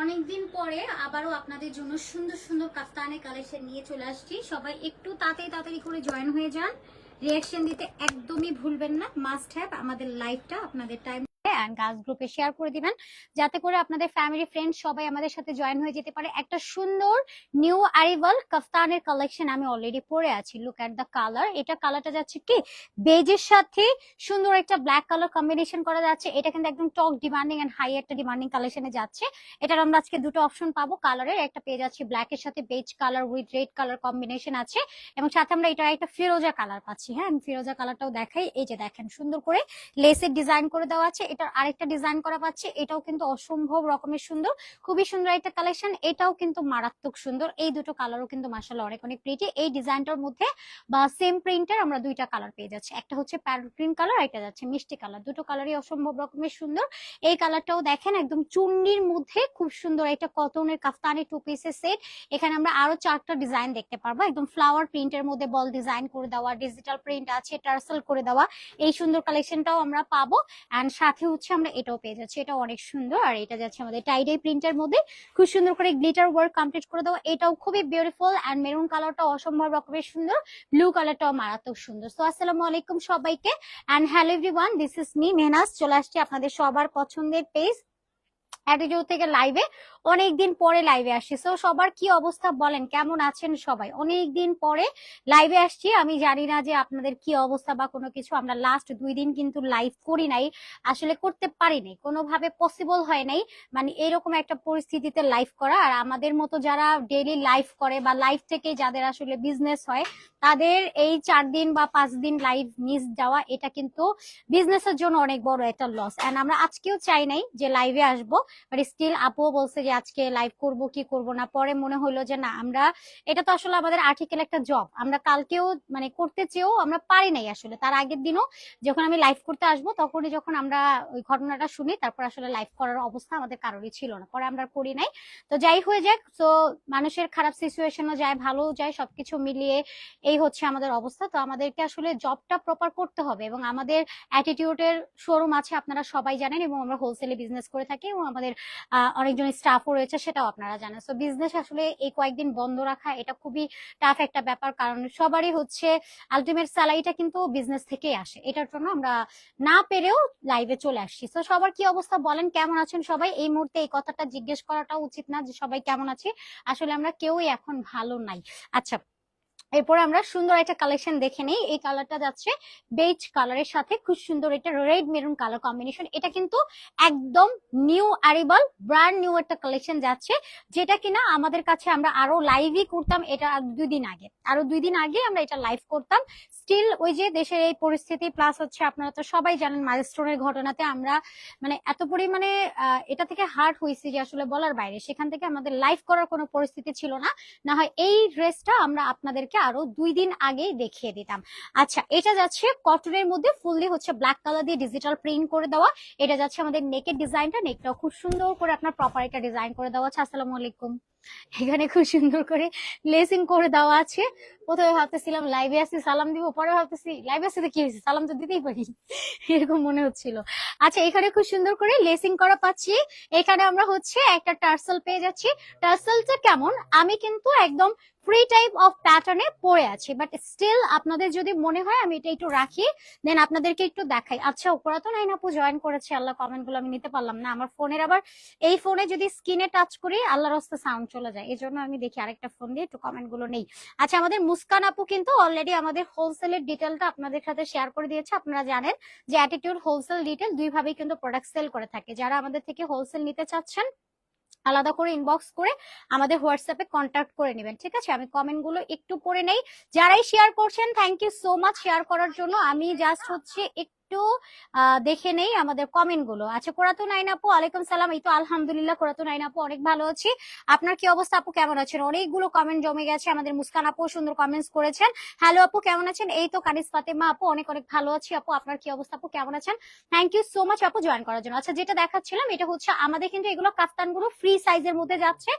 অনেকদিন পরে আবারও আপনাদের জন্য সুন্দর সুন্দর কাফতানের কালেকশন নিয়ে চলে আসছি। সবাই একটু তাড়াতাড়ি তাড়াতাড়ি করে জয়েন হয়ে যান। রিয়াকশন দিতে একদমই ভুলবেন না। মাস্ট হ্যাভ আমাদের লাইফটা আপনাদের টাইম অ্যান্ড গার্লস গ্রুপে শেয়ার করে দিবেন, যাতে করে আপনাদের ফ্যামিলি ফ্রেন্ড সবাই আমাদের সাথে জয়েন হয়ে যেতে পারে। একটা সুন্দর নিউ আরিভাল কাফতানের কালেকশন আমি অলরেডি পরে আছি। লুক অ্যাট দ্য কালার এটা কালারটা যাচ্ছে কি? বেজের সাথে সুন্দর একটা ব্ল্যাক কালার কম্বিনেশন করা যাচ্ছে। এটা কিন্তু একদম টক ডিমান্ডিং এন্ড হাই একটা ডিমান্ডিং কালেকশনে যাচ্ছে। এটার আমরা আজকে দুটো অপশন পাবো। কালারের একটা পেয়ে যাচ্ছি ব্ল্যাক এর সাথে beige colour with red colour combination আছে। এবং সাথে আমরা এটা একটা ফিরোজা কালার পাচ্ছি। হ্যাঁ ফিরোজা কালারটাও দেখাই। এই যে দেখেন, সুন্দর করে লেসের ডিজাইন করে দেওয়া আছে। এটার আরেকটা ডিজাইন করা পাচ্ছি। এটাও কিন্তু অসম্ভব রকমের সুন্দর। খুবই সুন্দর একটা কালেকশন এটাও কিন্তু মারাত্মক সুন্দর। এই দুটো কালারও কিন্তু মাসাল্লাহ অনেক অনেক প্রিটি এই ডিজাইনটার মধ্যে, বা সেম প্রিন্টের আমরা দুইটা কালার পেয়ে যাচ্ছি। একটা হচ্ছে প্যারট গ্রিন কালার একটা যাচ্ছে মিষ্টি কালার দুটো কালারই অসম্ভব রকমের সুন্দর। এই কালারটাও দেখেন একদম চুন্নির মধ্যে খুব সুন্দর একটা কটনের কাফতানি টু পিসের সেট এখানে আমরা আরও চারটা ডিজাইন দেখতে পারব। একদম ফ্লাওয়ার প্রিন্টের মধ্যে বল ডিজাইন করে দেওয়া ডিজিটাল প্রিন্ট আছে টার্সেল করে দেওয়া। এই সুন্দর কালেকশনটাও আমরা পাবো। অ্যান্ড সাথে হচ্ছে আমরা এটাও পেয়ে যাচ্ছি। এটা অনেক সুন্দর। আর এটা যাচ্ছে আমাদের টাইডে প্রিন্টের মধ্যে। খুব সুন্দর করে গ্লিটার ওয়ার্ক কমপ্লিট করে দেওয়া। এটাও খুবই বিউটিফুল অ্যান্ড মেরুন কালারটা অসম্ভব রকমের সুন্দর। ব্লু কালারটাও মারাত্মক সুন্দর। সো আসসালামু আলাইকুম সবাইকে। And hello everyone this is me Mehnaz চলে আসছি আপনাদের সবার পছন্দের পেজ অ্যাটিটিউড থেকে লাইভে অনেকদিন পরে লাইভে আসছি। সো সবার কি অবস্থা বলেন? কেমন আছেন সবাই? অনেকদিন পরে লাইভে আসছি। আমি জানি না যে আপনাদের কি অবস্থা বা কোনো কিছু। আমরা লাস্ট দুই দিন কিন্তু লাইভ করি নাই। আসলে করতে পারি নাই। কোনোভাবে পসিবল হয় নাই। মানে এরকম একটা পরিস্থিতিতে লাইভ করা। আর আমাদের মতো যারা ডেইলি লাইভ করে বা লাইভ থেকে যাদের আসলে বিজনেস হয়, তাদের এই চার দিন বা পাঁচ দিন লাইভ মিস যাওয়া, এটা কিন্তু বিজনেসের জন্য অনেক বড় একটা লস এন্ড আমরা আজকেও চাই নাই যে লাইভে আসব। বাট স্টিল আপুও বলছে যে আজকে লাইভ করব, কি করব না? পরে মনে হলো যে না, আমরা, এটা তো আসলে আমাদের আর্টিকেল একটা জব আমরা কালকেও মানে করতে চেয়েও আমরা পারি নাই আসলে। তার আগের দিনও যখন আমি লাইভ করতে আসব, তখনই যখন আমরা ওই ঘটনাটা শুনি, তারপর আসলে লাইভ করার অবস্থা আমাদের কারোরই ছিল না। পরে আমরা করি নাই। তো যাই হয়ে যাক, তো মানুষের খারাপ সিচুয়েশনও যায়, ভালোও যায়, সবকিছু মিলিয়ে এই হচ্ছে আমাদের অবস্থা। তো আমাদেরকে আসলে জবটা প্রপার করতে হবে এবং আমাদের অ্যাটিটিউডের শোরুম আছে, আপনারা সবাই জানেন এবং আমরা হোলসেলে বিজনেস করে থাকি এবং আমাদের অনেকজন স্টাফও রয়েছে, সেটাও আপনারা জানেন। তো বিজনেস আসলে এই কয়েকদিন বন্ধ রাখা, এটা খুবই টাফ একটা ব্যাপার। কারণ সবারই হচ্ছে আলটিমেট স্যালারিটা কিন্তু বিজনেস থেকেই আসে। এটার জন্য আমরা না পেরেও লাইভে চলে আসছি। তো সবার কি অবস্থা বলেন? কেমন আছেন সবাই? এই মুহূর্তে এই কথাটা জিজ্ঞেস করাটা উচিত না যে সবাই কেমন আছে। আসলে আমরা কেউই এখন ভালো নাই। আচ্ছা এরপরে আমরা সুন্দর একটা কালেকশন দেখে নেই। এই কালারটা যাচ্ছে বেজ কালারের সাথে। খুব সুন্দর এটা রেড মেরুন কালার কম্বিনেশন এটা কিন্তু একদম নিউ আরিবাল ব্র্যান্ড নিউ একটা কালেকশন যাচ্ছে, যেটা কিনা আমাদের কাছে আমরা আরও লাইভই করতাম এটা দুই দিন আগে। আরও দুই দিন আগে আমরা এটা লাইভ করতাম। স্টিল ওই যে দেশের এই পরিস্থিতি প্লাস হচ্ছে আপনারা তো সবাই জানেন মাইলস্টোনের ঘটনাতে আমরা মানে এত পরিমাণে এটা থেকে হার্ট হয়েছি যে আসলে বলার বাইরে। সেখান থেকে আমাদের লাইভ করার কোনো পরিস্থিতি ছিল না। না হয় এই ড্রেসটা আমরা আপনাদেরকে আরও দুই দিন আগেই দেখিয়ে দিতাম। আচ্ছা এটা যাচ্ছে কটনের মধ্যে ফুললি হচ্ছে ব্ল্যাক কালার দিয়ে ডিজিটাল প্রিন্ট করে দেওয়া। এটা যাচ্ছে আমাদের নেকের ডিজাইনটা নেকটাও খুব সুন্দর করে আপনার প্রপার একটা ডিজাইন করে দেওয়া আছে। আসসালামু আলাইকুম। এখানে খুব সুন্দর করে লেসিং করে দেওয়া আছে। প্রথমে ভাবতেছিলাম লাইভে আসছি সালাম দিব, পরে ভাবতেছি লাইভে আসছি তো কি হয়েছে? সালাম তো দিতেই পারি। এরকম মনে হচ্ছিল। আচ্ছা এখানে খুব সুন্দর করে লেসিং করা পাচ্ছি। এখানে আমরা হচ্ছে একটা টার্সেল পেয়ে যাচ্ছি। টার্সেলটা কেমন? আমি কিন্তু একদম ফ্রি টাইপ অফ প্যাটার্নে পরে আছি বাট স্টিল আপনাদের যদি মনে হয়, আমি এটা একটু রাখি। দেন আপনাদেরকে একটু দেখাই। আচ্ছা ওপরা তো নাইন আপু জয়েন করেছে, আল্লাহ কমেন্টগুলো আমি নিতে পারলাম না। আমার ফোনের আবার, এই ফোনে যদি স্ক্রিনে টাচ করি, আল্লাহর হস্তে সাউন্ড চলে যায়। এই জন্য আমি দেখি আরেকটা ফোন দিয়ে একটু কমেন্টগুলো নেই। আচ্ছা আমাদের মুস্কান আপু কিন্তু অলরেডি আমাদের হোলসেলের ডিটেলটা আপনাদের সাথে শেয়ার করে দিয়েছে। আপনারা জানেন যে অ্যাটিটিউড হোলসেল ডিটেল দুই ভাবেই কিন্তু প্রোডাক্ট সেল করে থাকে। যারা আমাদের থেকে হোলসেল নিতে চাচ্ছেন, আলাদা করে ইনবক্স করে আমাদের হোয়াটসঅ্যাপে কন্ট্যাক্ট করে নেবেন, ঠিক আছে? আমি কমেন্টগুলো একটু পড়ে নেই। যারাই শেয়ার করছেন thank you so much share করার জন্য। আমি জাস্ট হচ্ছে একটু আহ, দেখে নেই আমাদের কমেন্টগুলো। আচ্ছা কোরাতু নাইন আপু আলাইকুম সালাম। এই তো আলহামদুলিল্লাহ কোরাতু নাইন আপু অনেক ভালো আছি। আপনার কি অবস্থা আপু? কেমন আছেন? অনেকগুলো কমেন্ট জমে গেছে আমাদের মুস্কান আপু সুন্দর কমেন্টস করেছেন। হ্যালো আপু কেমন আছেন? এই তো কানিস ফাতেমা আপু অনেক অনেক ভালো আছি আপু। আপনার কি অবস্থা আপু? কেমন আছেন? থ্যাংক ইউ সো মাচ আপু জয়েন করার জন্য। আচ্ছা যেটা দেখাচ্ছিলাম এটা হচ্ছে আমাদের কিন্তু এগুলো কাফতানগুলো ফ্রি সাইজের মধ্যে যাচ্ছে।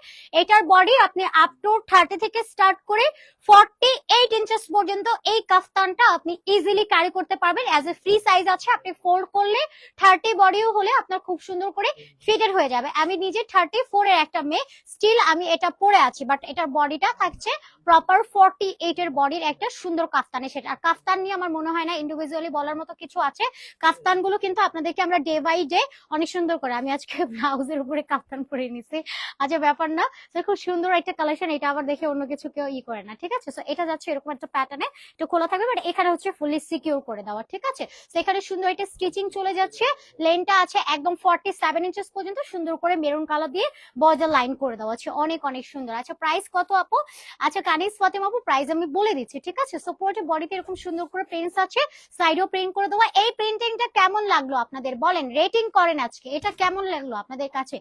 এটার বডি আপনি আপ টু থার্টি থেকে স্টার্ট করে ফর্টি এইট ইঞ্চেস পর্যন্ত এই কাফতানটা আপনি ইজিলি ক্যারি করতে পারবেন as a free size size আছে, আপনি ফোল্ড করলে থার্টি বডিও হলে আপনার খুব সুন্দর করে ফিটেড হয়ে যাবে। আমি নিজে থার্টি ফোর এর একটা মেয়ে স্টিল আমি এটা পরে আছি বাট এটার বডিটা থাকছে প্রপার ফর্টি এইট এর বডির একটা সুন্দর কাফতানে সেটা আর কাফতান নিয়ে আমার মনে হয় না ইন্ডিভিজুয়ালি বলার মতো কিছু আছে। কাফতানগুলো কিন্তু আপনাদেরকে আমরা ডে বাই ডে অনেক সুন্দর করে, আমি আজকে ব্লাউজের উপরে কাফতান পরে নিছি। আচ্ছা ব্যাপার না। খুব সুন্দর একটা কালেকশন এটা আবার দেখে অন্য কিছু কেউ ই করে না, ঠিক আছে? তো এটা যাচ্ছে এরকম একটা প্যাটার্নে একটু খোলা থাকবে বাট এখানে হচ্ছে ফুললি সিকিউর করে দেওয়া, ঠিক আছে? এখানে সুন্দর একটা স্টিচিং চলে যাচ্ছে। লেনটা আছে একদম ফর্টি সেভেন ইঞ্চেস পর্যন্ত সুন্দর করে মেরুন কালার দিয়ে বর্ডার লাইন করে দেওয়া আছে। অনেক অনেক সুন্দর। আচ্ছা প্রাইস কত আপু? আচ্ছা কানিস ফাতেমা আপু প্রাইস আমি বলে দিচ্ছি, ঠিক আছে? সো বডিতে এরকম সুন্দর করে প্রিন্টস আছে সাইডেও প্রিন্ট করে দেওয়া। এই প্রিন্টিংটা কেমন লাগল আপনাদের? বলেন রেটিং করেন আজকে। এটা কেমন লাগল আপনাদের কাছে?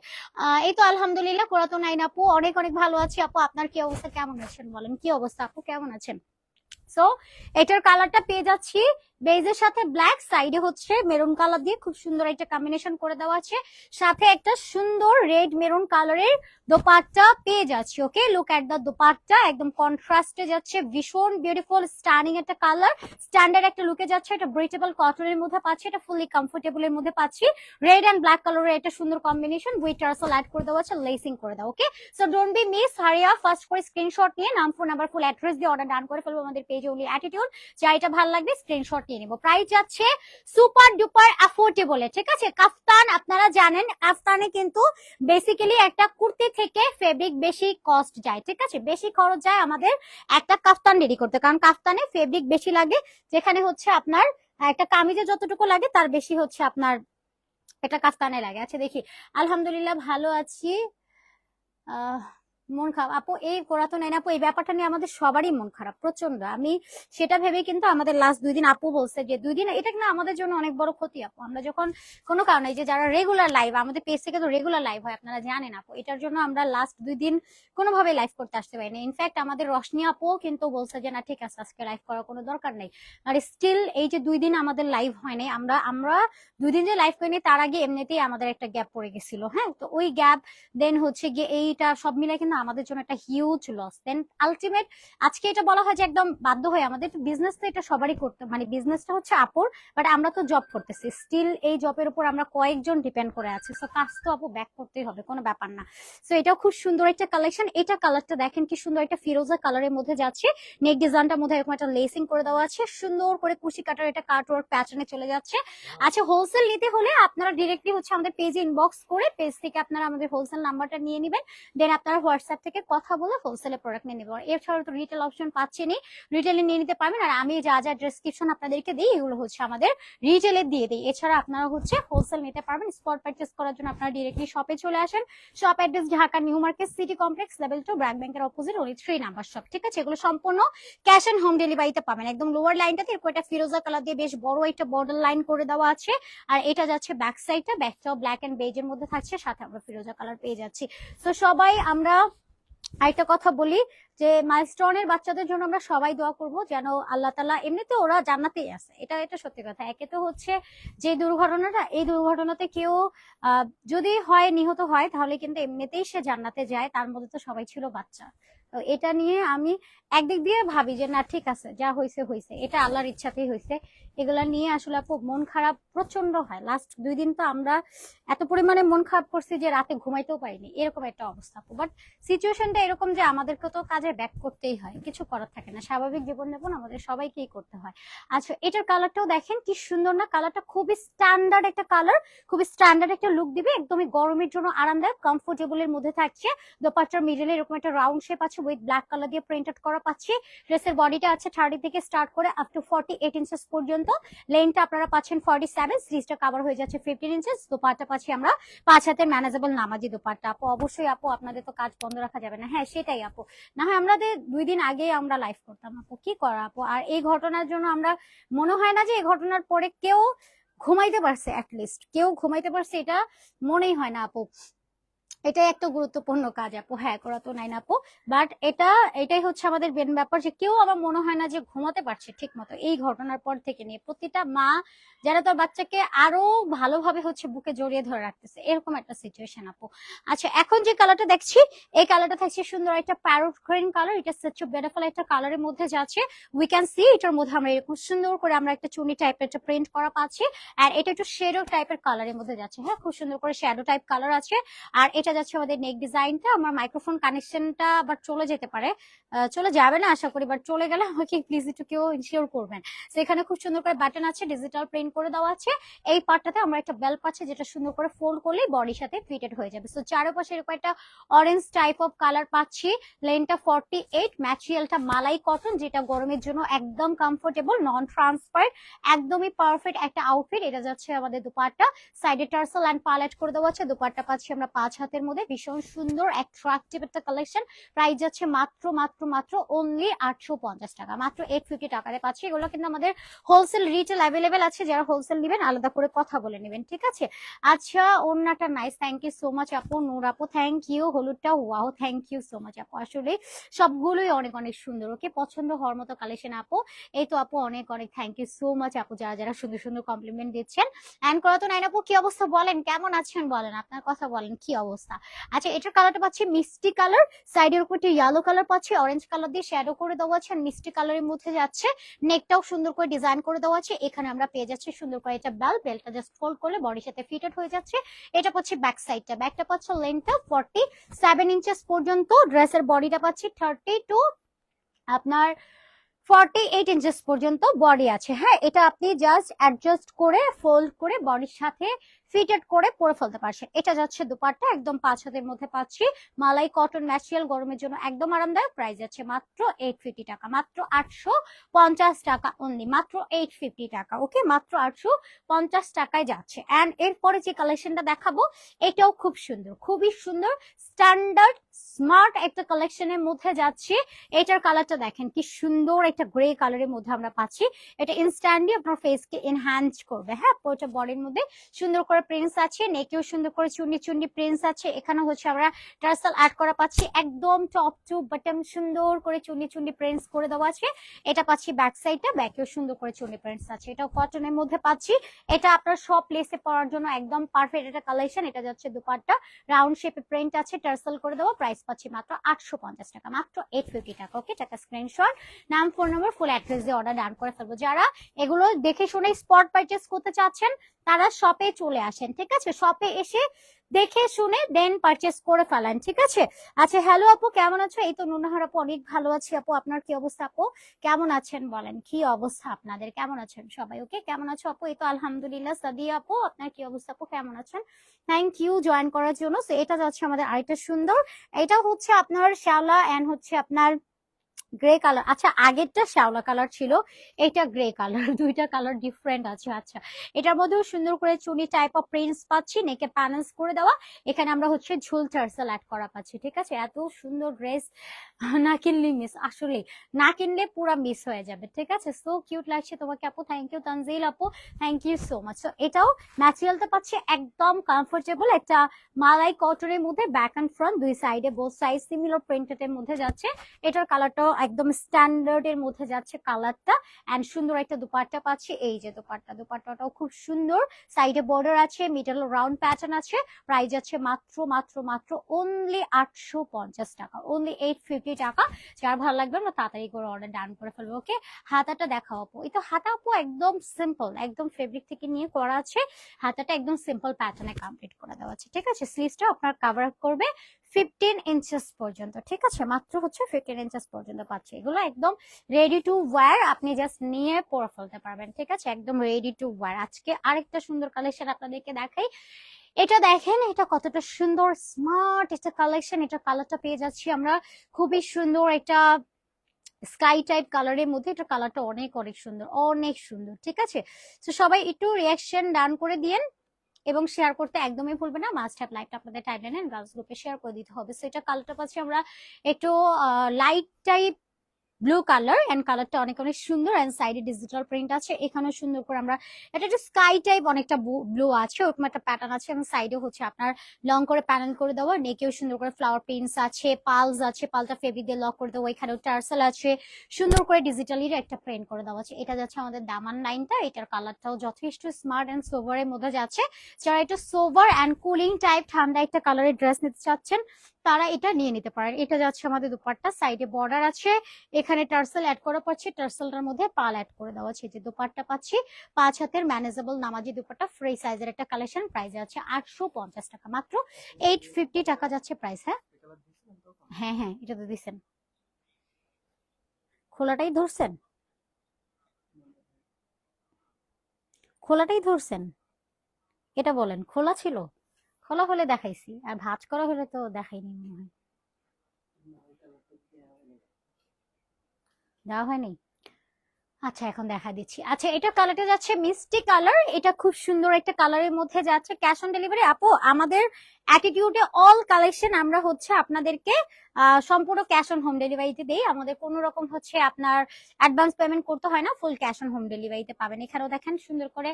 এই তো আলহামদুলিল্লাহ কোরাতো নাইন আপু, অনেক অনেক ভালো আছি আপু। আপনার কি অবস্থা? কেমন আছেন বলেন? কি অবস্থা আপু? কেমন আছেন? সো এটার কালারটা পেয়ে যাচ্ছি বেজের সাথে ব্ল্যাক সাইডে হচ্ছে মেরুন কালার দিয়ে খুব সুন্দর একটা কম্বিনেশন করে দেওয়া আছে। সাথে একটা সুন্দর রেড মেরুন কালারের দোপাট্টা পেয়ে যাচ্ছি ওকে লুক এট দা দোপাট্টা, একদম কন্ট্রাস্টে যাচ্ছে, ভীষণ বিউটিফুল স্টানিং একটা কালার স্ট্যান্ডার্ড একটা লুকে যাচ্ছে এটা ব্রিটেবল কটনের মধ্যে পাচ্ছি এটা ফুলি কমফোর্টেবল এর মধ্যে পাচ্ছি। রেড এন্ড ব্ল্যাক কালারের একটা সুন্দর কম্বিনেশন উইথ টার্সল অ্যাড করে দেওয়া আছে লেসিং করে দাও okay so don't be miss হারিয়া first করে স্ক্রিনশট নিয়ে নাম ফোন নাম্বার ফুল অ্যাড্রেস দিয়ে অর্ডার ডান করে ফেলব আমাদের পেজে ওনলি অ্যাটিটিউড যা এটা ভালো লাগবে স্ক্রিনশট নিয়ে নিবো। প্রাইস যাচ্ছে সুপার ডুপার অ্যাফোর্ডেবল ঠিক আছে? কাফতান, আপনারা জানেন, কাফতানে কিন্তু বেসিক্যালি একটা কুর্তি থেকে ফেব্রিক বেশি কস্ট যায়, ঠিক আছে? বেশি খরচ যায় আমাদের একটা কাফতান রেডি করতে। কারণ কাফতানে ফেব্রিক বেশি লাগে, যেখানে হচ্ছে আপনার একটা কামিজে যতটুকু লাগে, তার বেশি হচ্ছে আপনার এটা কাফতানে লাগে। আচ্ছা দেখি। আলহামদুলিল্লাহ, ভালো আছি। আহ মন খারাপ। আপু, এই করাতো নাই আপু, এই ব্যাপারটা নিয়ে আমাদের সবারই মন খারাপ, প্রচণ্ড। আমি সেটা ভেবে কিন্তু আমাদের লাস্ট দুই দিন আপু বলছে যে, দুই দিন, এটা কিন্তু আমাদের জন্য অনেক বড় ক্ষতি, আপু। আমরা যখন কোনো কারণে যে যারা রেগুলার লাইভ আমাদের পেজ থেকে তো রেগুলার লাইভ হয়, আপনারা জানেন, আপু। এটার জন্য আমরা লাস্ট দুই দিন কোনোভাবে লাইভ করতে আসতে পারিনি। ইনফ্যাক্ট আমাদের রশনি আপুও কিন্তু বলছে যে, না, ঠিক আছে, আজকে লাইভ করার কোনো দরকার নেই। আর স্টিল এই যে দুই দিন আমাদের লাইভ হয়নি, আমরা আমরা দুই দিন যে লাইভ করিনি, তার আগে এমনিতেই আমাদের একটা গ্যাপ পড়ে গেছিল হ্যাঁ? তো ওই গ্যাপ দেন হচ্ছে গিয়ে এইটা সব মিলে কিন্তু আমাদের জন্য একটা হিউজ লস দেন আলটিমেট আজকে এটা বলা হয় যে একদম বাধ্য হয়ে আমাদের বিজনেস তো এটা সবারই করতে মানে বিজনেসটা হচ্ছে আপুর বাট আমরা তো জব করতেছি। স্টিল এই জবের উপর আমরা কয়েকজন ডিপেন্ড করে আছি। সো কাজ তো আপু ব্যাক করতেই হবে, কোনো ব্যাপার না। সো এটাও খুব সুন্দর একটা কালেকশন এটা কালারটা দেখেন কি সুন্দর একটা ফিরোজা কালারের মধ্যে যাচ্ছে। নেক ডিজাইনটার মধ্যে এরকম একটা লেসিং করে দেওয়া আছে। সুন্দর করে কুশি কাটার একটা কাট ওয়ার্ক প্যাটার্নে চলে যাচ্ছে। আচ্ছা হোলসেল নিতে হলে আপনারা ডিরেক্টলি হচ্ছে আমাদের পেজে ইনবক্স করে পেজ থেকে আপনারা আমাদের হোলসেল নাম্বারটা নিয়ে নেবেন। দেন আপনারা হোয়াটসঅ্যাপ থেকে কথা বলে হোলসেলে প্রোডাক্ট নিয়ে নেবেন এছাড়াও তো রিটেল অপশন পাচ্ছেনি। রিটেলে নিয়ে নিতে পারবেন। আর আমি যা যা ডেসক্রিপশন আপনাদেরকে দিই, এগুলো হচ্ছে আমাদের রিটেলে দিয়ে দিই। এছাড়া আপনারা হচ্ছে হোলসেল নিতে পারবেন। স্পট পারচেস করার জন্য আপনারা ডিরেক্টলি শপে চলে আসেন। Shop address Dhaka new market city complex level two BRAC ব্যাংকের অপোজিট ওই থ্রি নাম্বার শপ ঠিক আছে? এগুলো সম্পূর্ণ ক্যাশ অ্যান্ড হোম ডেলিভারিতে পাবেন। একদম লোয়ার লাইনটাতে এরকম একটা ফিরোজা কালার দিয়ে বেশ বড় একটা বর্ডার লাইন করে দেওয়া আছে। আর এটা যাচ্ছে ব্যাক সাইডটা ব্যাকটাও ব্ল্যাক এন্ড বেজের মধ্যে থাকছে। সাথে আমরা ফিরোজা কালার পেয়ে যাচ্ছি। তো সবাই আমরা আরেকটা কথা বলি যে মাইলস্টোনের বাচ্চাদের জন্য আমরা সবাই দোয়া করব যেন আল্লাহ তালা এমনিতে ওরা জান্নাতেই আছে। এটা এটা সত্যি কথা। একে তো হচ্ছে যে দুর্ঘটনাটা, এই দুর্ঘটনাতে কেউ যদি হয়, নিহত হয়, তাহলে কিন্তু এমনিতেই সে জান্নাতে যায়। তার মধ্যে তো সবাই ছিল বাচ্চা। এটা নিয়ে আমি একদিক দিয়ে ভাবি যে, না, ঠিক আছে, যা হয়েছে হয়েছে এটা আল্লাহর ইচ্ছাতেই হয়েছে এগুলা নিয়ে আসলে আপু মন খারাপ প্রচণ্ড হয়। লাস্ট দুই দিন তো আমরা এত পরিমাণে মন খারাপ করছি যে, রাতে ঘুমাইতেও পারিনি। এরকম একটা অবস্থা আপু। বাট সিচুয়েশনটা এরকম যে, আমাদেরকে তো কাজে ব্যাক করতেই হয়। কিছু করার থাকে না। স্বাভাবিক জীবনযাপন আমাদের সবাইকেই করতে হয়। আচ্ছা এটার কালারটাও দেখেন কি সুন্দর না? কালারটা খুবই স্ট্যান্ডার্ড একটা কালার খুবই স্ট্যান্ডার্ড একটা লুক দিবে। একদমই গরমের জন্য আরামদায়ক কমফোর্টেবল এর মধ্যে থাকছে দোপাট্টার মিডলে এরকম একটা রাউন্ড শেপ আছে উইথ ব্ল্যাক কালার দিয়ে প্রিন্টেড করা পাচ্ছি। ড্রেসের বডিটা আছে থার্টি থেকে স্টার্ট করে up to forty eight inches পর্যন্ত লেনটা আপনারা পাচ্ছেন ফর্টি সেভেন স্লিজটা কাভার হয়ে যাচ্ছে ফিফটিন ইঞ্চেস দোপাট্টা পাচ্ছি আমরা পাঁচ হাতের ম্যানেজেবল নামাজি দোপাট্টা। আপু, অবশ্যই আপু, আপনাদের তো কাজ বন্ধ রাখা যাবে না। হ্যাঁ সেটাই আপু। না হয় আমাদের দুই দিন আগে আমরা লাইভ করতাম আপু। কি করা আপু? আর এই ঘটনার জন্য আমরা, মনে হয় না যে এই ঘটনার পরে কেউ ঘুমাইতে পারছে লিস্ট কেউ ঘুমাইতে পারছে, এটা মনেই হয় না আপু। এটাই একটা গুরুত্বপূর্ণ কাজ, আপু। হ্যাঁ করা তো নাই না, আপু। বাট এটা, এটাই হচ্ছে আমাদের মেন ব্যাপার যে কেউ আমার মনে হয় না যে ঘুমাতে পারছে ঠিক মতো এই ঘটনার পর থেকে নিয়ে প্রতিটা মা যারা তার বাচ্চাকে আরও ভালোভাবে হচ্ছে বুকে জড়িয়ে ধরে রাখতেছে, এরকম একটা সিচুয়েশন আপু। আচ্ছা এখন যে কালারটা দেখছি, এই কালারটা থাকছে সুন্দর একটা প্যারোট গ্রিন কালার এটা হচ্ছে বেডাফল একটা কালারের মধ্যে যাচ্ছে উই ক্যান সি এটার মধ্যে আমরা এরকম সুন্দর করে আমরা একটা চুনি টাইপের একটা প্রিন্ট করা পাচ্ছি, আর এটা একটু শেডো টাইপের কালারের মধ্যে যাচ্ছে। হ্যাঁ খুব সুন্দর করে শ্যাডো টাইপ কালার আছে, আর এটা যাচ্ছে আমাদের নেক ডিজাইনটা আমার মাইক্রোফোন কানেকশনটা আবার চলে যেতে পারে। চলে যাবে না আশা করি বাট চলে গেলে আমাকে প্লিজ একটু কেউ ইনশিওর করবেন। তো এখানে খুব সুন্দর করে বাটন আছে ডিজিটাল প্রিন্ট করে দেওয়া আছে। এই পার্টটাতে আমরা একটা বেল্ট পাচ্ছি, যেটা সুন্দর করে ফোল্ড করলে বডির সাথে ফিটেড হয়ে যাবে। সো চারপাশে এরকম একটা অরেঞ্জ টাইপ অফ কালার পাচ্ছি। লেনটা ফর্টি এইট ম্যাটেরিয়ালটা মালাই কটন যেটা গরমের জন্য একদম কমফোর্টেবল নন ট্রান্সপারেন্ট একদমই পারফেক্ট একটা আউটফিট এটা যাচ্ছে আমাদের দুপাট্টা। সাইডে টার্সেল অ্যান্ড পালেট করে দেওয়া আছে। দুপাট্টা পাচ্ছি আমরা পাঁচ হাতের মধ্যে ভীষণ সুন্দর অ্যাট্রাকটিভ একটা কালেকশন প্রাইস যাচ্ছে মাত্র মাত্র মাত্র অনলি আটশো পঞ্চাশ টাকা। মাত্র এইট ফিফটি টাকাতে পাচ্ছি। এগুলো কিন্তু আমাদের হোলসেল রিটেল অ্যাভেলেবেল আছে। যারা হোলসেল নেবেন, আলাদা করে কথা বলে নেবেন, ঠিক আছে? আচ্ছা ওড়নাটা nice thank you so much আপু, নূর আপু থ্যাংক ইউ হলুদটা wow thank you so much আপু। আসলে সবগুলোই অনেক অনেক সুন্দর ওকে পছন্দ হওয়ার মতো কালেকশন আপু। এই তো আপু, অনেক অনেক থ্যাংক ইউ সো মাচ আপু, যারা যারা সুন্দর সুন্দর কমপ্লিমেন্ট দিচ্ছেন। অ্যান্ড করা তো নাইন আপু, কি অবস্থা বলেন? কেমন আছেন বলেন? আপনার কথা বলেন, কি অবস্থা? আচ্ছা এটার কালারটা পাচ্ছি মিষ্টি কালার সাইডের উপর একটু ইয়েলো কালার পাচ্ছি অরেঞ্জ কালার দিয়ে শ্যাডো করে দেওয়া আছে আর মিষ্টি কালারের মধ্যে যাচ্ছে নেকটাও সুন্দর করে ডিজাইন করে দেওয়া আছে, এখানে আমরা পেয়ে যাচ্ছি সুন্দর করে এটা বেল বেলটা জাস্ট ফোল্ড করলে বডির সাথে ফিটেড হয়ে যাচ্ছে। এটা পাচ্ছি ব্যাক সাইডটা ব্যাকটা পাচ্ছে লেন্থটা ফর্টি সেভেন ইঞ্চেস পর্যন্ত ড্রেসের বডিটা পাচ্ছি থার্টি টু আপনার ফর্টি এইট ইঞ্চেস পর্যন্ত বডি আছে। হ্যাঁ এটা আপনি জাস্ট অ্যাডজাস্ট করে ফোল্ড করে বডির সাথে ফিটেড করে পরে ফেলতে পারছেন এটা যাচ্ছে দুপাট্টা, একদম পাঁচ হাতের মধ্যে পাচ্ছি। মালাই কটন ম্যাটেরিয়াল গরমের জন্য একদম আরামদায়ক। প্রাইস যাচ্ছে মাত্র এইট ফিফটি টাকা, মাত্র আটশো পঞ্চাশ টাকা অনলি মাত্র এইট ফিফটি টাকা ওকে মাত্র আটশো পঞ্চাশ টাকায় যাচ্ছে। অ্যান্ড এরপরে যে কালেকশনটা দেখাবো, এটাও খুব সুন্দর, খুবই সুন্দর স্ট্যান্ডার্ড স্মার্ট একটা কালেকশনের মধ্যে যাচ্ছে। এটার কালারটা দেখেন, কি সুন্দর একটা গ্রে কালারের মধ্যে আমরা পাচ্ছি। এটা ইনস্ট্যান্টলি আপনার ফেসকে এনহ্যান্স করবে হ্যাঁ? পুরোটা বডির মধ্যে সুন্দর করে প্রিন্স আছে নেকেও সুন্দর করে চুন্ডি চুন্ডি প্রিন্স আছে এখানে হচ্ছে আমরা টার্সাল অ্যাড করা পাচ্ছি, একদম টপ টু বটম সুন্দর করে চুন্ডি চুন্ডি প্রিন্স করে দেওয়া আছে, এটা পাচ্ছি ব্যাক সাইডটা ব্যাকেও সুন্দর করে চুন্ডি প্রিন্স আছে, এটাও কটনের মধ্যে পাচ্ছি, এটা আপনার সব প্লেসে পরার জন্য একদম পারফেক্ট একটা কালেকশন এটা যাচ্ছে দুপাট্টা রাউন্ড শেপে প্রিন্ট আছে টার্সেল করে দেওয়া প্রাইস পাচ্ছি মাত্র আটশো পঞ্চাশ টাকা, মাত্র এইট ফিফটি টাকা ওকে টাকা স্ক্রিনশট নাম ফোন নম্বর ফুল অ্যাড্রেস দিয়ে অর্ডার ডান করে ফেলব, যারা এগুলো দেখে শুনে স্পট পারচেস করতে চাচ্ছেন তারা শপে চলে আসেন, ঠিক আছে? শপে এসে দেখে শুনে দেন পারচেস করে ফেলেন, ঠিক আছে? আচ্ছা হ্যালো আপু, কেমন আছো? এই তো নুনাহার আপু, অনেক ভালো আছি আপু। আপনার কি অবস্থা আপু? কেমন আছেন বলেন? কি অবস্থা আপনাদের? কেমন আছেন সবাই? ওকে কেমন আছো আপু? এই তো আলহামদুলিল্লাহ, সাদিয়া আপু, আপনার কি অবস্থা আপু? কেমন আছেন? থ্যাংক ইউ জয়েন করার জন্য। এটা যাচ্ছে আমাদের আরেকটা সুন্দর এটা হচ্ছে আপনার শ্যাওলা এন্ড হচ্ছে আপনার গ্রে কালার আচ্ছা আগেরটা শ্যাওলা কালার ছিল এটা গ্রে কালার দুইটা কালার ডিফারেন্ট আছে আচ্ছা। এটার মধ্যেও সুন্দর করে চুনি টাইপ অফ প্রিন্টস পাচ্ছি নেকে প্যানেলস করে দেওয়া। এখানে আমরা হচ্ছে ঝুল টার্সেল অ্যাড করা পাচ্ছি, ঠিক আছে? এত সুন্দর ড্রেস না কিনলে মিস আসলে না কিনলে পুরো মিস হয়ে যাবে, ঠিক আছে? সো কিউট লাগছে তোমাকে, আপু। থ্যাংক ইউ তানজিল আপু। Thank you so much so এটাও ম্যাটেরিয়ালটা পাচ্ছি, একদম কমফোর্টেবল একটা মালাই কটনের মধ্যে ব্যাক অ্যান্ড ফ্রন্ট দুই সাইডে বোথ সাইড সিমিলার প্রিন্টেড এর মধ্যে যাচ্ছে। এটার কালারটাও একদম স্ট্যান্ডার্ড এর মধ্যে যাচ্ছে কালারটা এন্ড সুন্দর একটা দুপাট্টা পাচ্ছি। এই যে দুপাট্টা, দুপাট্টাটাও খুব সুন্দর। সাইডে বর্ডার আছে মিডল রাউন্ড প্যাটার্ন আছে। প্রাইস আছে মাত্র মাত্র মাত্র অনলি আটশো পঞ্চাশ টাকা অনলি এইট ফিফটি টাকা। যার ভালো লাগবে আমরা তাড়াতাড়ি করে অর্ডার ডান করে ফেলব ওকে হাতাটা দেখাও আপু। এই তো হাতা আপু একদম সিম্পল একদম ফেব্রিক থেকে নিয়ে করা আছে। হাতাটা একদম সিম্পল প্যাটার্নে কমপ্লিট করে দেওয়া আছে, ঠিক আছে? স্লিভসটা আপনার কাভার করবে। ফিফটিন ইঞ্চেস পর্যন্ত, ঠিক আছে? মাত্র হচ্ছে ফিফটিন ইঞ্চেস পর্যন্ত পাচ্ছে। এগুলো একদম রেডি টু ওয়্যার আপনি জাস্ট নিয়ে পরে ফেলতে পারবেন, ঠিক আছে? একদম রেডি টু ওয়্যার আজকে আরেকটা সুন্দর কালেকশন আপনাদেরকে দেখাই। এটা দেখেন, এটা কতটা সুন্দর স্মার্ট একটা কালেকশন এটা কালারটা পেয়ে যাচ্ছি আমরা খুবই সুন্দর একটা স্কাই টাইপ কালারের মধ্যে। এটা কালারটা অনেক অনেক সুন্দর অনেক সুন্দর, ঠিক আছে? তো সবাই একটু রিয়াকশন ডান করে দিয়েন। এবং শেয়ার করতে একদমই ভুলবে না। মাস্ট হ্যাভ লাইকটা আপনাদের টাইমলাইন গার্লস গ্রুপে শেয়ার করে দিতে হবে। সো এটা কালারটা পাচ্ছি আমরা একটু light type blue colour and কালারটা অনেক অনেক সুন্দর এন্ড সাইডে ডিজিটাল প্রিন্ট আছে। এখানেও সুন্দর করে আমরা, এটা একটু স্কাই টাইপ অনেকটা ব্লু আছে, ওরকম একটা প্যাটার্ন আছে এবং সাইডে হচ্ছে আপনার লং করে প্যানেল করে দেওয়া নেকেও সুন্দর করে ফ্লাওয়ার প্রিন্টস আছে পালস আছে পালটা ফেব্রিক দিয়ে লক করে দেওয়া, এখানেও টার্সেল আছে, সুন্দর করে ডিজিটালি একটা প্রিন্ট করে দেওয়া আছে। এটা যাচ্ছে আমাদের দামান লাইনটা এটার কালারটাও যথেষ্ট স্মার্ট এন্ড সোভারের মধ্যে যাচ্ছে। যারা একটু সোভার এন্ড কুলিং টাইপ ঠান্ডা একটা কালারের ড্রেস নিতে চাচ্ছেন তারা এটা নিয়ে নিতে পারেন। এটা যাচ্ছে আমাদের দুপাট্টা সাইডে বর্ডার আছে। এখানে টার্সেল অ্যাড করা পাচ্ছি। টার্সেলটার মধ্যে পাল অ্যাড করে দেওয়া আছে। যে দুপাট্টা পাচ্ছি, পাঁচ হাতের ম্যানেজেবল নামাজি দুপাট্টা ফ্রি সাইজের একটা কালেকশন প্রাইস আছে আটশো পঞ্চাশ টাকা। মাত্র এইট ফিফটি টাকা যাচ্ছে প্রাইস হ্যাঁ? হ্যাঁ হ্যাঁ এটা তো দিচ্ছেন খোলাটাই ধরছেন? খোলাটাই ধরছেন? এটা বলেন, খোলা ছিল? খোলা হলে দেখাইছি, আর ভাজ করা হলে তো দেখাইনি মনে হয়। দেওয়া হয়নি? আচ্ছা এখন দেখা দিচ্ছি। আচ্ছা এটা কালারটা যাচ্ছে মিষ্টি কালার এটা খুব সুন্দর একটা কালারের মধ্যে যাচ্ছে। ক্যাশ অন ডেলিভারি আপু, আমাদের অ্যাটিটিউডে অল কালেকশন আমরা হচ্ছে আপনাদেরকে সম্পূর্ণ ক্যাশ অন হোম ডেলিভারিতে দেই। আমাদের কোনো রকম হচ্ছে আপনার অ্যাডভান্স পেমেন্ট করতে হয় না ফুল ক্যাশ অন হোম ডেলিভারিতে পাবেন। এখানেও দেখেন সুন্দর করে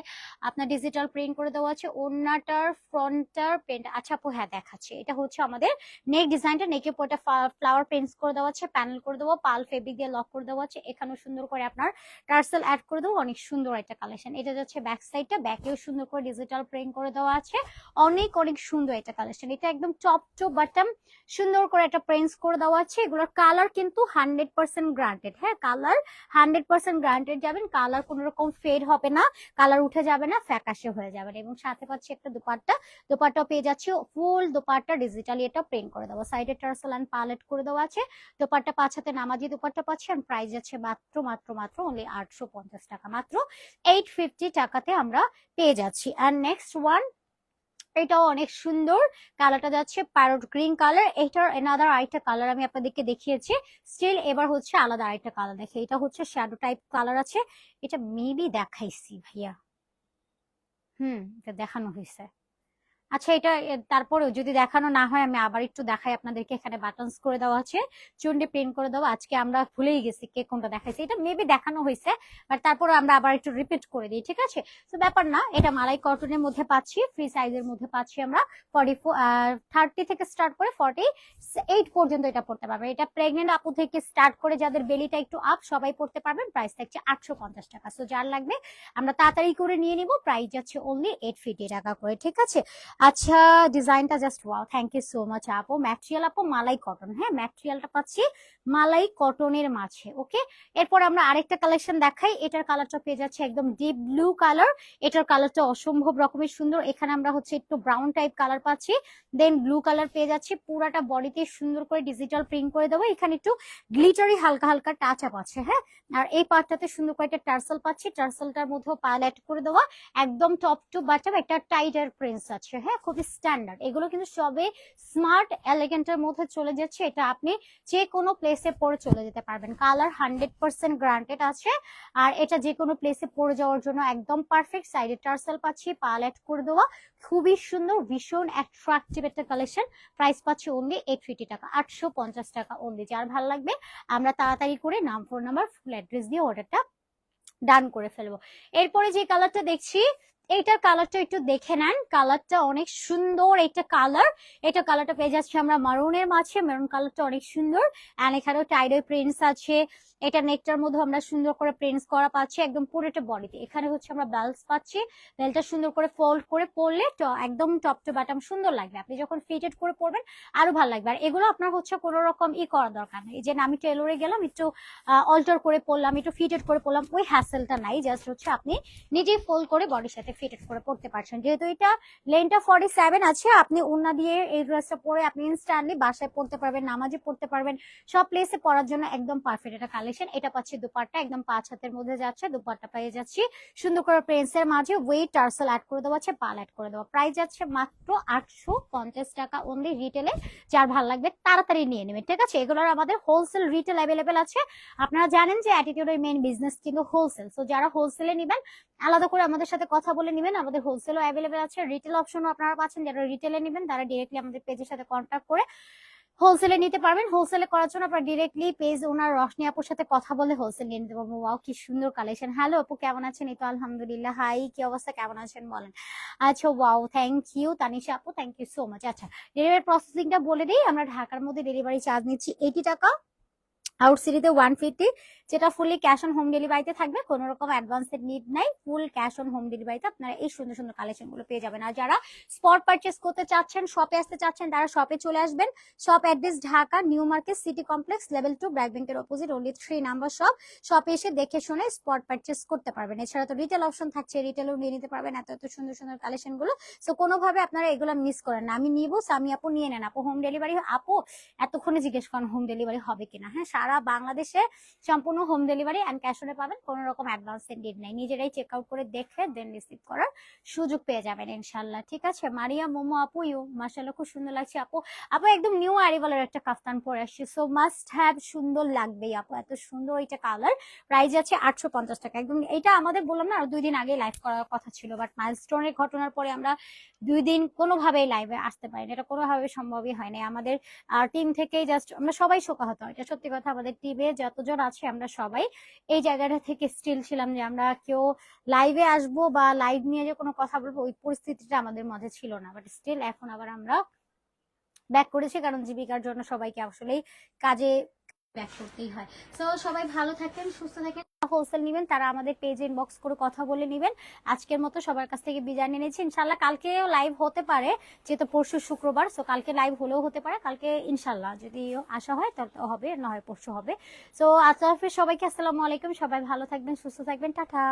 আপনার ডিজিটাল প্রিন্ট করে দেওয়া আছে ওন্নাটার ফ্রন্টার প্রিন্ট আচ্ছা আপু হ্যাঁ দেখাচ্ছে। এটা হচ্ছে আমাদের নেক ডিজাইনটা নেকে পোটা ফ্লাওয়ার প্রিন্টস করে দেওয়া আছে প্যানেল করে দেবো পাল ফেব্রিক দিয়ে লক করে দেওয়া আছে। এখানেও সুন্দর করে আপনার টার্সেল অ্যাড করে দেবো অনেক সুন্দর একটা কালেকশন এটা যাচ্ছে ব্যাক সাইডটা ব্যাকেও সুন্দর করে ডিজিটাল প্রিন্ট করে দেওয়া আছে। অনেক অনেক সুন্দর একটা কালেকশন এটা একদম টপ টু বাটম সুন্দর করে একটা প্রিন্টস করে দেওয়া আছে। এগুলোর কালার কিন্তু হান্ড্রেড পার্সেন্ট গ্রান্টেড হ্যাঁ কালার হান্ড্রেড পার্সেন্ট গ্রান্টেড যাবেন। কালার কোনো রকম ফেড হবে না। কালার উঠে যাবে না, ফ্যাকাশে হয়ে যাবে এবং সাথে পাচ্ছি একটা দুপাট্টা। দুপাট্টা পেয়ে যাচ্ছে ফুল দুপাট্টা ডিজিটালি এটা প্রিন্ট করে দেওয়া সাইডে টার্সেল অ্যান্ড পালেট করে দেওয়া আছে। দুপাট্টা পাঁচ হাতে নামাজি দুপাট্টা পাচ্ছি। আর প্রাইস যাচ্ছে মাত্র মাত্র মাত্র অনলি আটশো পঞ্চাশ টাকা। মাত্র এইট ফিফটি টাকাতে আমরা পেয়ে যাচ্ছি। আর নেক্সট ওয়ান এটাও অনেক সুন্দর। কালারটা যাচ্ছে প্যারট গ্রিন কালার এটার এনাদার আরেকটা কালার আমি আপনাদেরকে দেখিয়েছি। স্টিল এবার হচ্ছে আলাদা আরেকটা কালার দেখে। এটা হচ্ছে শ্যাডো টাইপ কালার আছে। এটা মেবি দেখাইছি ভাইয়া। হুম, এটা দেখানো হয়েছে আচ্ছা এটা তারপরেও যদি দেখানো না হয়, আমি আবার একটু দেখাই আপনাদেরকে। এখানে বাটনস করে দেওয়া আছে চুন্ডি প্রিন্ট করে দেওয়া। আজকে আমরা ভুলেই গেছি কে কোনটা দেখাইছি। এটা মেবি দেখানো হয়েছে বাট তারপরে আমরা আবার একটু রিপিট করে দিই, ঠিক আছে? তো ব্যাপার না, এটা মালাই কটনের মধ্যে পাচ্ছি ফ্রি সাইজের মধ্যে পাচ্ছি আমরা। ফর্টি থার্টি থেকে স্টার্ট করে ফর্টি এইট পর্যন্ত এটা পড়তে পারবেন এটা প্রেগনেন্ট আপু থেকে স্টার্ট করে যাদের বেলিটা একটু আপ সবাই পড়তে পারবেন। প্রাইস থাকছে আটশো পঞ্চাশ টাকা। সো যার লাগবে, আমরা তাড়াতাড়ি করে নিয়ে নিব। প্রাইস যাচ্ছে অনলি এইট ফিফটি টাকা করে, ঠিক আছে? আচ্ছা ডিজাইনটা just wow thank you so much আপু। ম্যাটেরিয়াল আপু, মালাই কটন হ্যাঁ ম্যাটেরিয়ালটা পাচ্ছি মালাই কটনের মাঝে ওকে এরপর আমরা আরেকটা কালেকশন দেখাই। এটার কালারটা পেয়ে যাচ্ছে একদম ডিপ ব্লু কালার এটার কালারটা অসম্ভব রকমের সুন্দর। এখানে আমরা হচ্ছে একটু ব্রাউন টাইপ কালার পাচ্ছি। দেন ব্লু কালার পেয়ে যাচ্ছি। পুরাটা বডিতে সুন্দর করে ডিজিটাল প্রিন্ট করে দেবো। এখানে একটু গ্লিটারি হালকা হালকা টাচ আপ আছে হ্যাঁ? আর এই পার্টটাতে সুন্দর করে একটা টার্সেল পাচ্ছি। টার্সেলটার মধ্যেও পাল অ্যাড করে দেওয়া একদম টপ টু বাটম একটা টাইটার প্রিন্স আছে হ্যাঁ খুবই স্ট্যান্ডার্ড এগুলো কিন্তু সবে স্মার্ট এলিগেন্টের মধ্যে চলে যাচ্ছে। এটা আপনি যে কোনো প্লেসে পরে চলে যেতে পারবেন। কালার হান্ড্রেড পার্সেন্ট গ্রান্টেড আছে। আর এটা যে কোনো প্লেসে পরে যাওয়ার জন্য একদম পারফেক্ট সাইডে টার্সেল পাচ্ছি পাল অ্যাড করে দেওয়া খুবই সুন্দর, ভীষণ অ্যাট্রাকটিভ একটা কালেকশন প্রাইস পাচ্ছি অনলি এইট ফিফটি টাকা, আটশো পঞ্চাশ টাকা অনলি যার ভালো লাগবে, আমরা তাড়াতাড়ি করে নাম ফোন নাম্বার ফুল অ্যাড্রেস দিয়ে অর্ডারটা ডান করে ফেলব। এরপরে যে কালারটা দেখছি এইটার কালারটা একটু দেখে নেন। কালারটা অনেক সুন্দর একটা কালার এটা কালারটা পেয়ে যাচ্ছে আমরা মারুনের মাঝে। মেরুন কালারটা অনেক সুন্দর। অ্যান্ড এখানেও টাইডাই প্রিন্টস আছে। এটা নেকটার মধ্যে আমরা সুন্দর করে প্রিন্টস করা পাচ্ছি। একদম পুরোটা বডিতে এখানে হচ্ছে আমরা বেলস পাচ্ছি। বেলটা সুন্দর করে ফোল্ড করে পরলে একদম টপ টু বাটাম সুন্দর লাগবে। আপনি যখন ফিটেড করে পরবেন, আরও ভালো লাগবে। আর এগুলো আপনার হচ্ছে কোনো রকম ই করা দরকার নেই। যে আমি টেলরে গেলাম, একটু অল্টার করে পরলাম, একটু ফিটেড করে পরলাম, ওই হ্যাসেলটা নাই। জাস্ট হচ্ছে আপনি নিজেই ফোল্ড করে বডির সাথে ফিটেড করে পড়তে পারছেন। যেহেতু এটা লেনটা ফর্টি আছে, আপনি দিয়ে এই ড্রেসটা পরে আপনি ইনস্ট্যান্টলি বাসায় পড়তে পারবেন, নামাজে পড়তে পারবেন। সব প্লেসে পরার জন্য একদম পারফেক্ট একটা কালেকশন এটা পাচ্ছি একদম পাঁচ হাতের মধ্যে যাচ্ছে পেয়ে যাচ্ছি। সুন্দর করে প্রিন্সের মাঝে ওয়েট টার্সেল অ্যাড করে দেওয়া আছে, পাল অ্যাড করে দেওয়া। প্রাইস যাচ্ছে মাত্র আটশো পঞ্চাশ টাকা অনলি রিটেলে যার ভালো লাগবে তাড়াতাড়ি নিয়ে নেবেন, ঠিক আছে? এগুলোর আমাদের হোলসেল রিটেল অ্যাভেলেবেল আছে। আপনারা জানেন যে অ্যাটিটিউডের মেইন বিজনেস কিন্তু হোলসেল সো যারা হোলসেলে নেবেন, আলাদা করে আমাদের সাথে কথা বলে নেবেন, আমাদের হোলসেলও অ্যাভেলেবেল আছে। রিটেল অপশনও আপনারা পাচ্ছেন, যারা রিটেলে নেবেন, তারা ডিরেক্টলি আমাদের পেজের সাথে কন্ট্যাক্ট করে হোলসেলে নিতে পারবেন। হোলসেলে করার জন্য আপনারা ডিরেক্টলি পেজ ওনার রশনি আপুর সাথে কথা বলে হোলসেল নিয়ে নিতে পারব। ওয়াও কি সুন্দর কালেকশন হ্যালো আপু, কেমন আছেন? এই তো আলহামদুলিল্লাহ। হাই কি অবস্থা? কেমন আছেন বলেন? আচ্ছা ওয়াও থ্যাংক ইউ তানিশা আপু থ্যাংক ইউ সো মাচ আচ্ছা ডেলিভারি প্রসেসিংটা বলে দিই, আমরা ঢাকার মধ্যে ডেলিভারি চার্জ নিচ্ছি এইটি টাকা। আউট সিটিতে ওয়ান ফিফটি যেটা ফুলি ক্যাশ অন হোম ডেলিভারিতে থাকবে কোনো রকম অ্যাডভান্সের নিড নাই ফুল ক্যাশ অন হোম ডেলিভারিতে আপনারা এই সুন্দর সুন্দর কালেকশনগুলো পেয়ে যাবেন। আর যারা স্পট পারচেস করতে চাচ্ছেন শপে আসতে চাচ্ছেন, তারা শপে চলে আসবেন। Shop address Dhaka new market city complex level two BRAC ব্যাংকের opposite only three number shop শপে এসে দেখে শুনে স্পট পারচেস করতে পারবেন। এছাড়া তো রিটেল অপশন থাকছে রিটেলও নিয়ে নিতে পারবেন, এত এত সুন্দর সুন্দর কালেকশনগুলো। সো কোনোভাবে আপনারা এগুলো মিস করেন না। আমি নিবো সামি আপু নিয়ে নেন। আপু হোম ডেলিভারি আপু, এতক্ষণে জিজ্ঞেস করেন হোম ডেলিভারি হবে কিনা। হ্যাঁ সারা বাংলাদেশে সম্পূর্ণ হোম ডেলিভারি অ্যান্ড ক্যাশ অনে পাবেন, কোনো রকম অ্যাডভান্স নিড নাই। নিজেরাই চেক আউট করে দেখে দেন রিসিভ করার সুযোগ পেয়ে যাবেন ইনশাল্লাহ ঠিক আছে? মারিয়া, মোমো, আপু, ইউ মাসাল্লাহ খুব সুন্দর লাগছে আপু। আপু, একদম নিউ অ্যারিভালের একটা কাফতান পরে আসছে। সো মাস্ট হ্যাভ সুন্দর লাগবেই আপু, এত সুন্দর এটা কালার প্রাইস আছে আটশো পঞ্চাশ টাকা। একদম এটা আমাদের বললাম না, দুই দিন আগে লাইভ করার কথা ছিল বাট মাইলস্টোনের ঘটনার পরে আমরা দুই দিন কোনোভাবেই লাইভে আসতে পারিনি। এটা কোনোভাবে সম্ভবই হয়নি আমাদের টিম থেকেই জাস্ট আমরা সবাই শোকাহত। এটা সত্যি কথা, আমাদের টিমে যতজন আছে, আমরা সবাই এই জায়গাটা থেকে স্টিল ছিলাম যে আমরা কেউ লাইভে আসব বা লাইভ নিয়ে যে কোনো কথা বলব, ওই পরিস্থিতিটা আমাদের মধ্যে ছিল না। বাট স্টিল এখন আবার আমরা ব্যাক করেছি, কারণ জীবিকার জন্য সবাইকে আসলেই কাজে ব্যাক করতেই হয়। তো সবাই ভালো থাকেন, সুস্থ থাকেন হোলসেল নেবেন, তারা আমাদের পেজ ইনবক্স করে কথা বলে নেবেন। আজকের মতো সবার কাছ থেকে বিদায় নিয়ে নিচ্ছি ইনশাল্লাহ কালকেও লাইভ হতে পারে, যেহেতু পরশু শুক্রবার সো কালকে লাইভ হলেও হতে পারে। কালকে ইনশাল্লাহ যদি আসা হয় তাহলে হবে, না হয় পরশু হবে। সো আচ্ছা সবাইকে আসসালামু আলাইকুম। সবাই ভালো থাকবেন, সুস্থ থাকবেন। টাটা।